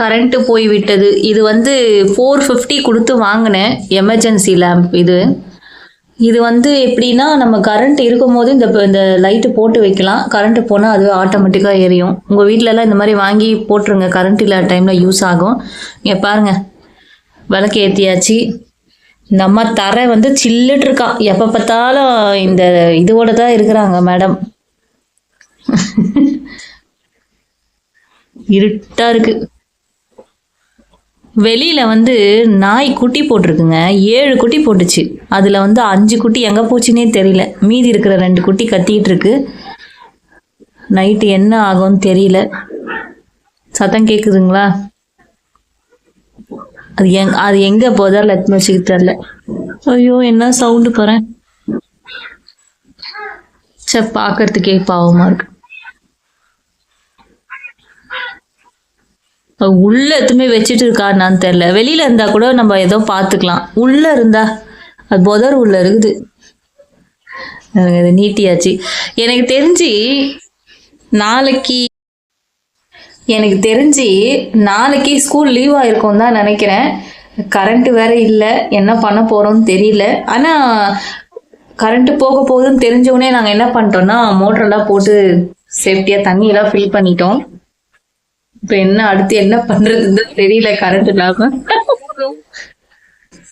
Current போய் விட்டது. இது வந்து ஃபோர் ஃபிஃப்டி கொடுத்து வாங்கினேன் எமர்ஜென்சி லேம்ப் இது. இது வந்து எப்படின்னா நம்ம கரண்ட் இருக்கும் போது இந்த இந்த லைட்டு போட்டு வைக்கலாம். கரண்ட் போனால் அது ஆட்டோமேட்டிக்காக எரியும். உங்கள் வீட்டிலலாம் இந்த மாதிரி வாங்கி போட்டுருங்க. கரண்ட் இல்லாத டைமில் யூஸ் ஆகும். இங்கே பாருங்க. விளக்கு ஏற்றியாச்சு நம்ம தரை வந்து சில்லுட்டு இருக்கா. எப்போ பார்த்தாலும் இந்த இதோட தான் இருக்கிறாங்க மேடம் இருட்டாக இருக்குது வெளியில வந்து நாய் குட்டி போட்டிருக்குங்க. ஏழு குட்டி போட்டுச்சு. அதுல வந்து அஞ்சு குட்டி எங்க போச்சுன்னே தெரியல. மீதி இருக்கிற ரெண்டு குட்டி கத்திட்டு இருக்கு. நைட்டு என்ன ஆகும்னு தெரியல. சத்தம் கேக்குதுங்களா? அது எங் அது எங்க போதா லட்சுமி வச்சுக்கு தெரில ஐயோ என்ன சவுண்டு போறேன். சே பார்க்கறதுக்கே பாவமா இருக்கு. உள்ள எதுவுமே வச்சுட்டு இருக்கான்னு தெரில வெளியில இருந்தா கூட நம்ம ஏதோ பார்த்துக்கலாம். உள்ள இருந்தா அது புதர் உள்ள இருக்குது. எனக்கு இது நீட்டியாச்சு. எனக்கு தெரிஞ்சு நாளைக்கு எனக்கு தெரிஞ்சு நாளைக்கு ஸ்கூல் லீவ் ஆயிருக்கும் தான் நினைக்கிறேன். கரண்ட்டு வேற இல்லை. என்ன பண்ண போகிறோம்னு தெரியல. ஆனால் கரண்ட்டு போக போகுதுன்னு தெரிஞ்சவுடனே நாங்கள் என்ன பண்ணிட்டோம்னா மோட்டரெல்லாம் போட்டு சேஃப்டியாக தண்ணியெல்லாம் ஃபில் பண்ணிட்டோம். இப்போ என்ன அடுத்து என்ன பண்றதுன்னு தெரியல கரண்ட் இல்லாம.